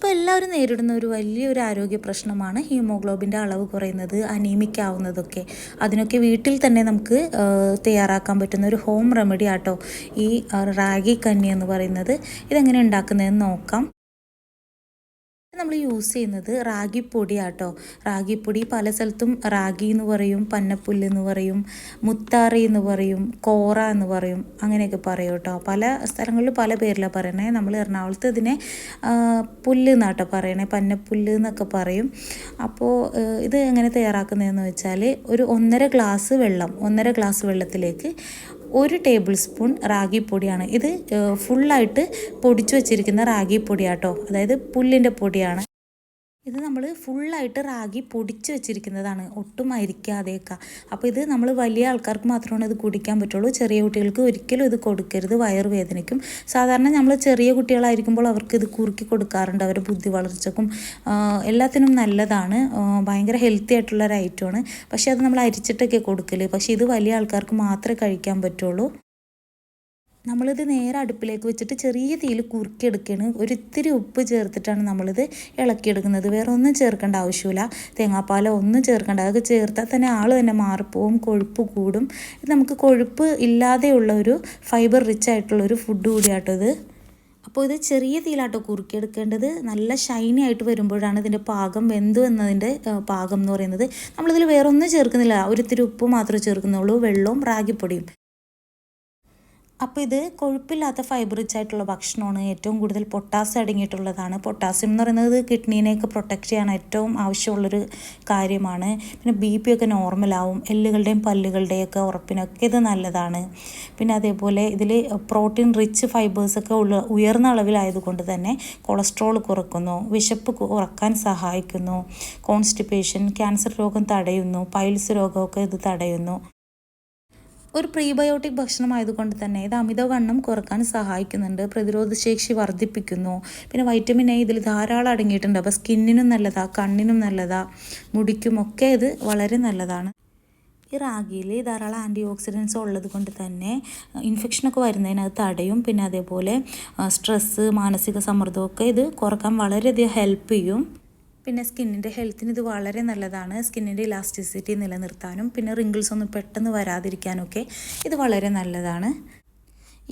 ഇപ്പോൾ എല്ലാവരും നേരിടുന്ന ഒരു വലിയൊരു ആരോഗ്യ പ്രശ്നമാണ് ഹീമോഗ്ലോബിന്റെ അളവ് കുറയുന്നത് അനീമിക് ആവുന്നതൊക്കെ അതിനൊക്കെ വീട്ടിൽ തന്നെ നമുക്ക് തയ്യാറാക്കാൻ പറ്റുന്ന ഒരു ഹോം റെമഡി ആട്ടോ ഈ റാഗി കഞ്ഞി എന്ന് പറയുന്നത്. ഇതെങ്ങനെ ഉണ്ടാക്കുന്നതെന്ന് നോക്കാം. നമ്മൾ യൂസ് ചെയ്യുന്നത് റാഗിപ്പൊടി ആട്ടോ റാഗിപ്പൊടി പല സ്ഥലത്തും റാഗി എന്ന് പറയും പന്നപ്പുല്ല് എന്ന് പറയും മുത്താറി എന്ന് പറയും കോറ എന്ന് പറയും അങ്ങനെയൊക്കെ പറയും കേട്ടോ. പല സ്ഥലങ്ങളിൽ പല പേരിലാണ് പറയണേ. നമ്മൾ എറണാകുളത്ത് ഇതിനെ പുല്ല് എന്നാട്ടോ പറയണേ. പന്നപ്പുല്ല് എന്നൊക്കെ പറയും. അപ്പോൾ ഇത് എങ്ങനെ തയ്യാറാക്കുന്നതെന്ന് വെച്ചാൽ ഒരു ഒന്നര ഗ്ലാസ് വെള്ളം ഒന്നര ഗ്ലാസ് വെള്ളത്തിലേക്ക് ഒരു ടേബിൾ സ്പൂൺ റാഗിപ്പൊടിയാണ്. ഇത് ഫുള്ളായിട്ട് പൊടിച്ചു വച്ചിരിക്കുന്ന റാഗിപ്പൊടിയാട്ടോ. അതായത് പുല്ലിന്റെ പൊടിയാണ്. ഇത് നമ്മൾ ഫുള്ളായിട്ട് റാഗി പൊടിച്ച് വെച്ചിരിക്കുന്നതാണ്. ഒട്ടും അരിക്കാതെയൊക്കെ. അപ്പോൾ ഇത് നമ്മൾ വലിയ ആൾക്കാർക്ക് മാത്രമാണ് ഇത് കുടിക്കാൻ പറ്റുള്ളൂ. ചെറിയ കുട്ടികൾക്ക് ഒരിക്കലും ഇത് കൊടുക്കരുത്. വയറുവേദനയ്ക്കും. സാധാരണ നമ്മൾ ചെറിയ കുട്ടികളായിരിക്കുമ്പോൾ അവർക്ക് ഇത് കുറുക്കി കൊടുക്കാറുണ്ട്. അവരുടെ ബുദ്ധി വളർച്ചക്കും എല്ലാത്തിനും നല്ലതാണ്. ഭയങ്കര ഹെൽത്തി ആയിട്ടുള്ള ഒരു ഐറ്റമാണ് പക്ഷേ അത് നമ്മൾ അരിച്ചിട്ടൊക്കെ കൊടുക്കൽ. പക്ഷേ ഇത് വലിയ ആൾക്കാർക്ക് മാത്രമേ കഴിക്കാൻ പറ്റുള്ളൂ. നമ്മളിത് നേരെ അടുപ്പിലേക്ക് വെച്ചിട്ട് ചെറിയ തീയിൽ കുറുക്കിയെടുക്കുകയാണ്. ഒരിത്തിരി ഉപ്പ് ചേർത്തിട്ടാണ് നമ്മളിത് ഇളക്കിയെടുക്കുന്നത്. വേറെ ഒന്നും ചേർക്കേണ്ട ആവശ്യമില്ല. തേങ്ങാപ്പാലോ ഒന്നും ചേർക്കേണ്ട. അതൊക്കെ ചേർത്താൽ തന്നെ ആൾ തന്നെ മാറിപ്പോവും കൊഴുപ്പ് കൂടും. ഇത് നമുക്ക് കൊഴുപ്പ് ഇല്ലാതെയുള്ള ഒരു ഫൈബർ റിച്ച് ആയിട്ടുള്ള ഒരു ഫുഡ് കൂടിയാട്ടോ ഇത്. അപ്പോൾ ഇത് ചെറിയ തീയിലാട്ടോ കുറുക്കിയെടുക്കേണ്ടത്. നല്ല ഷൈനി ആയിട്ട് വരുമ്പോഴാണ് ഇതിന്റെ പാകം വെന്തു എന്നതിന്റെ പാകം എന്ന് പറയുന്നത്. നമ്മളിതിൽ വേറൊന്നും ചേർക്കുന്നില്ല. ഒരിത്തിരി ഉപ്പ് മാത്രമേ ചേർക്കുന്നുള്ളൂ. വെള്ളവും റാഗിപ്പൊടിയും. അപ്പോൾ ഇത് കൊഴുപ്പില്ലാത്ത ഫൈബർ റിച്ച് ആയിട്ടുള്ള ഭക്ഷണമാണ്. ഏറ്റവും കൂടുതൽ പൊട്ടാസ്യം അടങ്ങിയിട്ടുള്ളതാണ്. പൊട്ടാസ്യം എന്ന് പറയുന്നത് കിഡ്നീനെയൊക്കെ പ്രൊട്ടക്റ്റ് ചെയ്യാൻ ഏറ്റവും ആവശ്യമുള്ളൊരു കാര്യമാണ്. പിന്നെ ബി പി ഒക്കെ നോർമലാവും എല്ലുകളുടെയും പല്ലുകളുടെയൊക്കെ ഉറപ്പിനൊക്കെ ഇത് നല്ലതാണ്. പിന്നെ അതേപോലെ ഇതിൽ പ്രോട്ടീൻ റിച്ച് ഫൈബേഴ്സൊക്കെ ഉള്ള ഉയർന്ന അളവിലായതുകൊണ്ട് തന്നെ കൊളസ്ട്രോൾ കുറക്കുന്നു വിശപ്പ് കുറയ്ക്കാൻ സഹായിക്കുന്നു കോൺസ്റ്റിപ്പേഷൻ ക്യാൻസർ രോഗം തടയുന്നു പൈൽസ് രോഗമൊക്കെ ഇത് തടയുന്നു. ഒരു പ്രീബയോട്ടിക് ഭക്ഷണമായതുകൊണ്ട് തന്നെ ഇത് അമിതവണ്ണം കുറയ്ക്കാൻ സഹായിക്കുന്നുണ്ട്. പ്രതിരോധശേഷി വർദ്ധിപ്പിക്കുന്നു. പിന്നെ വൈറ്റമിൻ എ ഇതിൽ ധാരാളം അടങ്ങിയിട്ടുണ്ട്. അപ്പോൾ സ്കിന്നിനും നല്ലതാ കണ്ണിനും നല്ലതാ മുടിക്കും ഒക്കെ ഇത് വളരെ നല്ലതാണ്. ഈ റാഗിയിൽ ധാരാളം ആന്റി ഓക്സിഡൻസ് ഉള്ളത് കൊണ്ട് തന്നെ ഇൻഫെക്ഷനൊക്കെ വരുന്നതിനത് തടയും. പിന്നെ അതേപോലെ സ്ട്രെസ്സ് മാനസിക സമ്മർദ്ദമൊക്കെ ഇത് കുറയ്ക്കാൻ വളരെയധികം ഹെൽപ്പ് ചെയ്യും. പിന്നെ സ്കിന്നിന്റെ ഹെൽത്തിന് ഇത് വളരെ നല്ലതാണ്. സ്കിന്നിന്റെ ഇലാസ്റ്റിസിറ്റി നിലനിർത്താനും പിന്നെ റിങ്കിൾസ് ഒന്നും പെട്ടെന്ന് വരാതിരിക്കാനൊക്കെ ഇത് വളരെ നല്ലതാണ്.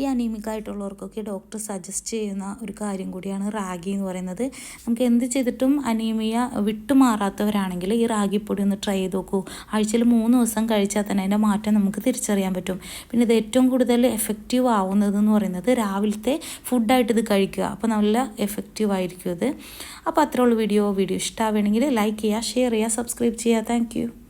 ഈ അനീമിക് ആയിട്ടുള്ളവർക്കൊക്കെ ഡോക്ടർ സജസ്റ്റ് ചെയ്യുന്ന ഒരു കാര്യം കൂടിയാണ് റാഗി എന്ന് പറയുന്നത്. നമുക്ക് എന്ത് ചെയ്തിട്ടും അനീമിയ വിട്ടുമാറാത്തവരാണെങ്കിൽ ഈ റാഗിപ്പൊടി ഒന്ന് ട്രൈ ചെയ്ത് നോക്കൂ. ആഴ്ചയിൽ മൂന്ന് ദിവസം കഴിച്ചാൽ തന്നെ അതിന്റെ മാറ്റം നമുക്ക് തിരിച്ചറിയാൻ പറ്റും. പിന്നെ ഇത് ഏറ്റവും കൂടുതൽ എഫക്റ്റീവ് ആവുന്നത് എന്ന് പറയുന്നത് രാവിലത്തെ ഫുഡായിട്ട് ഇത് കഴിക്കുക. അപ്പോൾ നല്ല എഫക്റ്റീവ് ആയിരിക്കും ഇത്. അപ്പോൾ അത്രയുള്ള വീഡിയോ വീഡിയോ ഇഷ്ടമാവുകയാണെങ്കിൽ ലൈക്ക് ചെയ്യുക ഷെയർ ചെയ്യുക സബ്സ്ക്രൈബ് ചെയ്യുക. താങ്ക്